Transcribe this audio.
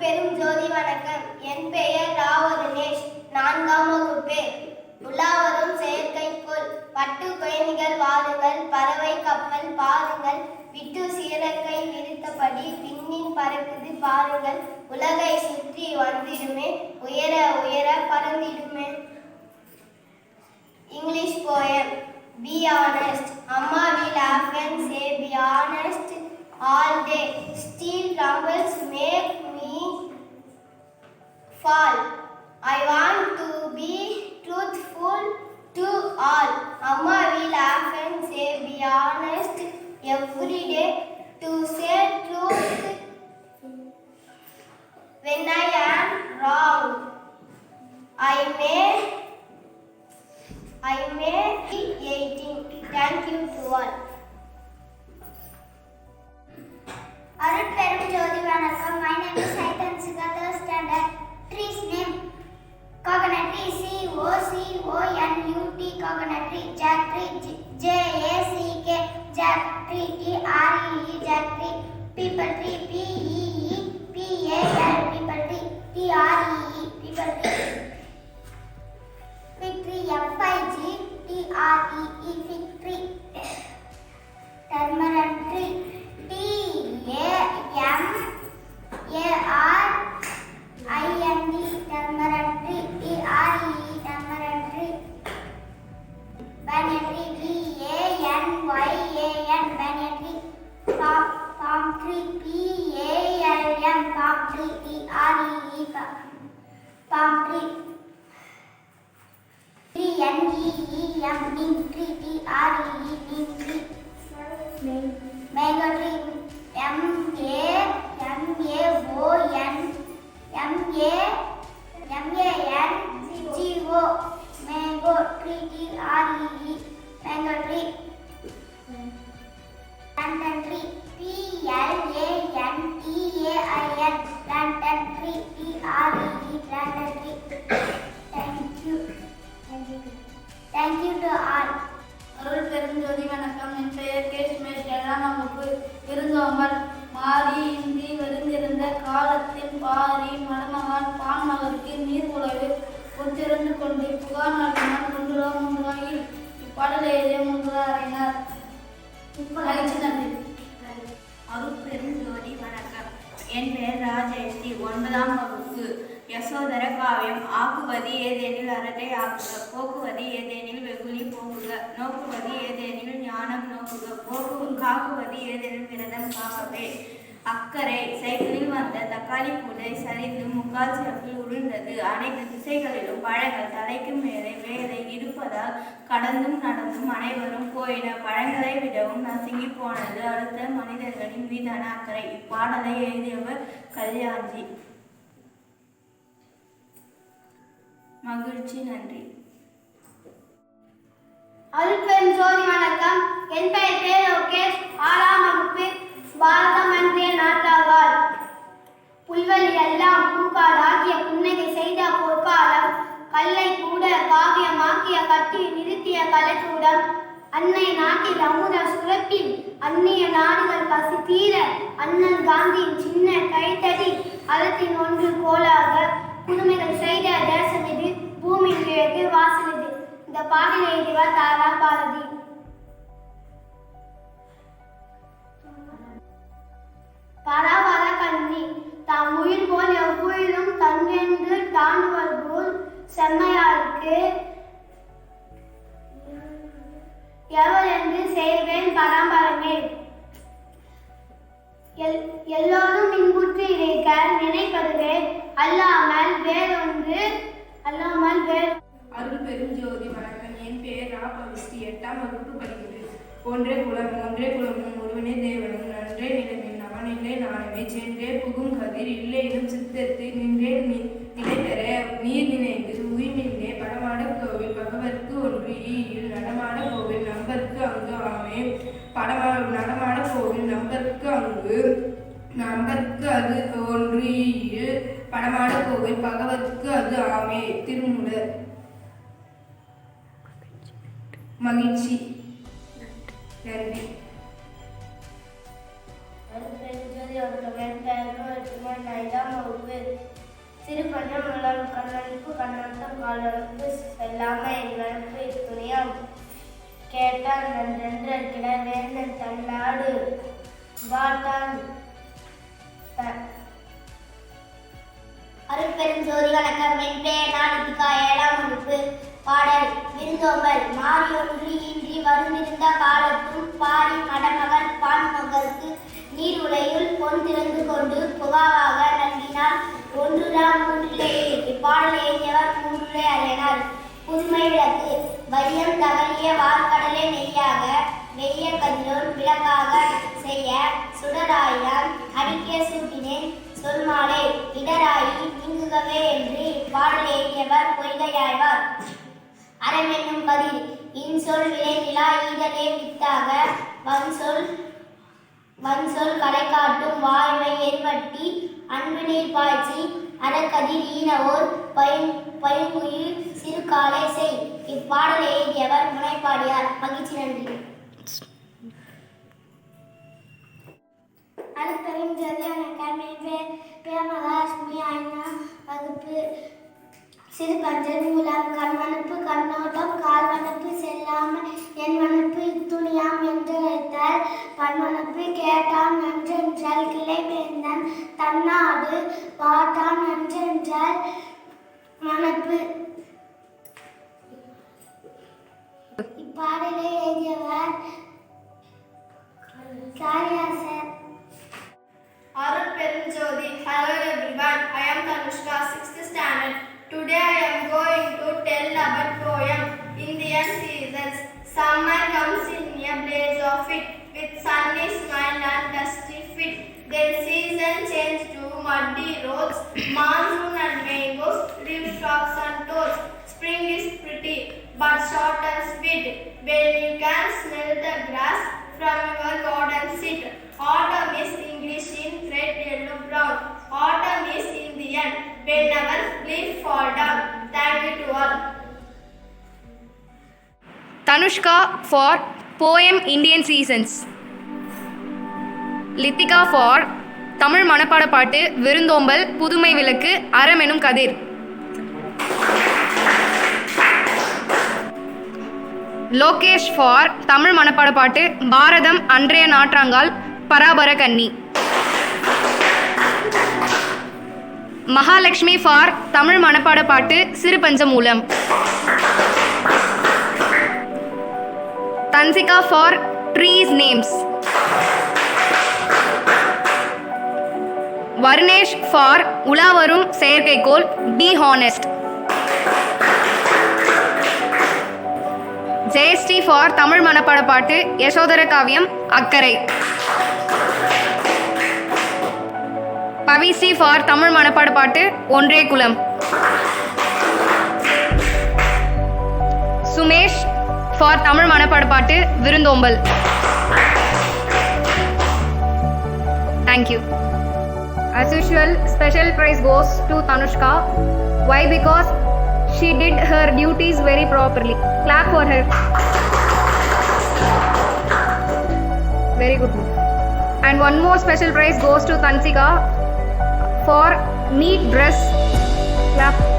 பெரும் ஜோதி வணக்கம். என் பெயர் ராவ தினேஷ். நான்காம் வகுப்பு. உலாவரும் செயற்கைக்கோள் பட்டு பயணிகள் வாருங்கள். பறவை கப்பல் பாருங்கள். விட்டு சீரக்கை விரித்தபடி விண்ணின் பறக்குது பாருங்கள். உலகை சுற்றி வந்திடுமே. உயர உயர பறந்திடுமே. English poem. பி ஆனஸ்ட் அம்மா will லாஃபன் say be honest all day. Steel rumbles make fall. I want to be truthful to all. Amma will often say be honest every day to say truth when I am wrong. I may I may be 18. Thank you to all. அருட்பெரும் ஜோதி வணக்கம் my name is பற்றி Mango tree Lantern tree P L A N ஒன்பதாம் வகுப்பு. யசோதர காவியம் ஆக்குவது ஏதேனில் அரட்டை ஆக்குக. போக்குவது ஏதேனில் வெகுளி போக்குக. நோக்குவது ஏதேனில் ஞானம் நோக்குக. போக்கு காக்குவது ஏதேனில் விரதம் காக்கவே அக்கறை சைக்கிளில் வந்த தக்காளி கூடை சரிந்து முக்கால் சிறப்பில் உருண்டது. அனைத்து திசைகளிலும் பழங்கள் தலைக்கு மேலே வேலை இருப்பதால் கடந்தும் நடந்தும் அனைவரும் போயின பழங்களை விடவும் நசுங்கி போனது. அடுத்த மனிதர்களின் மீதான அக்கறை. இப்பாடலை எழுதியவர் கல்யாண்ஜி. மகிழ்ச்சி நன்றி. அருட்பெரும் ஜோதி வணக்கம். என் பெயர் பே லோகேஷ் ஆறாம் வகுப்பு பாரதம் அன்றைய நாட்டாவார் புல்வெளி எல்லாம் பூக்காடாகிய புன்னகை செய்த பொற்காலம் கல்லை கூட காவியமாக்கிய கட்டி நிறுத்திய கலைக்கூடம் அன்னை நாட்டில் அமுத சுரப்பில் அந்நிய நாடுகள் பசி தீர அண்ணன் காந்தியின் சின்ன கைத்தடி அறத்தின் ஒன்று கோலாக புதுமைகள் செய்த தேசமிது பூமியின் கிழக்கு வாசலிது. இந்த பாடல் எழுதியவர் தாரா பாரதி. பராபர கண்ணி தாம் உயிர் போல் எவ்வுயிரும் தங்கென்று தாண்டுவது போல் செம்மையாருக்கு. எவர் என்று செய்வேன் பராம்பரமே. எல் எல்லோரும் இன்புற்று இருக்க நினைப்பதுவே அல்லா எட்டாம் வகுப்பு படிக்கிறது. ஒன்றே குலம் ஒன்றே குலமும் ஒருவனே தேவனும் நன்றே நிலமின் அவனில்லை நானுமே சென்றே புகும் கதிர் இல்லையிலும் சித்தத்து நின்றே நீ நிலை நீர் நினைந்து உயிர்நின்றே படமாட கோவில் பகவர்க்கு ஒன்று ஈயில் நடமாட கோவில் நம்பர்க்கு அங்கு ஆமே. படமா நடமாட கோவில் நம்பர்க்கு அங்கு நம்பர்க்கு அது ஒன்று ஈயில் படமாட கோவில் பகவர்க்கு அது ஆமே. திருமுடர் மகிழ்ச்சி நன்றி அருட்பெருஞ்சோதி வணக்கம் என் பெயர் ஐந்தாம் வகுப்பு மகிழ்ச்சி. நன்றி. உலகம் கண்ணனுக்கு கண்ணனுக்கும் காலனுக்கு செல்லாம என் நட்பு துணியாம் கேட்டால் நன்றென்ற கிட வேந்தன் தன்னாடு வாட்டான். அருட்பெரும் ஜோதி வணக்கம். என் பெயர் நாளிகா ஏழாம் வகுப்பு. பாடல் விருந்தோம்பல். மாறியொன்று இன்றி வருந்திருந்த காலத்தும் பாரி மடமகன் பான்மகற்கு நீர் உலையுள் பொன் திறந்து கொண்டு புகாவாக நல்கினார் ஒன்றுதான் மூன்றிலே இப்பாடல் எழுதியவர் மூன்றிலே அறியனார் புதுமை விளக்கு வையம் தவறிய வார்கடலே நெய்யாக வெய்ய கதிரோன் விளக்காக செய்ய சுடராயிரம் அடிக்க சூட்டினேன் சொல்மாலை இடராயி நீங்குகவே என்று இப்பாடல் எழுதியவர் பொய்கையாழ்வார். அறம் என்னும் கதிர் இன்சொல் விளை நிலா ஈதலே வித்தாக. வன்சொல் வன்சொல் கலை காட்டும் வாய்மை எரிவட்டி அன்பு நீர் பாய்ச்சி அறக்கதிர் ஈனவோர். பயும் பயுங்குயில் சிறு காலை செய். இப்பாடலை எழுதியவர் முனைப்பாடியார். மகிழ்ச்சி நன்றி. அருட்பெரும் ஜதியான வணக்கம் என் பேர் பிரேமலட்சுமி ஐநா வகுப்பு சிறு பஞ்சன் மூலம் கண்வனப்பு கண்ணோட்டம் கால்வனப்பு செல்லாமல் என் வனப்பு இத்துணியாம் என்று வைத்தால் பன்வனப்பு கேட்டான் நன்றென்றால் கிளை வேந்தன் தன்னாடு பாட்டான் நன்றென்றால் வனப்பு Summer comes in a blaze of it, with sunny smile and dusty feet. Then season change to muddy roads, monsoon and mangoes, livestock and toads. Spring is pretty, but short and sweet, when you can smell the grass from your garden seat. Autumn is English in red, yellow, brown. Autumn is Indian, whenever leaf fall down. Thank you to all. Dhanushka for poem Indian seasons Lithika for Tamil மனப்பாட பாட்டு விருந்தோம்பல் புதுமை விளக்கு அறம் எனும் கதிர். Lokesh for Tamil மனப்பாட பாட்டு பாரதம் அன்றைய நாற்றாங்கால் பராபர கன்னி. மகாலட்சுமி ஃபார் தமிழ் மனப்பாட பாட்டு Siru Panchamoolam Dhanshika for trees names Varnesh for உலாவரும் செயற்கைக்கோள் be honest Jayashree for Tamil மனப்பட பாட்டு யசோதர காவியம் அக்கறை. பவிசி ஃபார் தமிழ் மனப்பாட பாட்டு ஒன்றே குலம். சுமேஷ் ஃபார் தமிழ் மனப்பாட பாட்டு விருந்தோம்பல் thank you As usual, special prize goes to Tanushka. Why? Because she did her duties very properly. Clap for her. Very good. And one more special prize goes to Tansika for neat dress. Clap.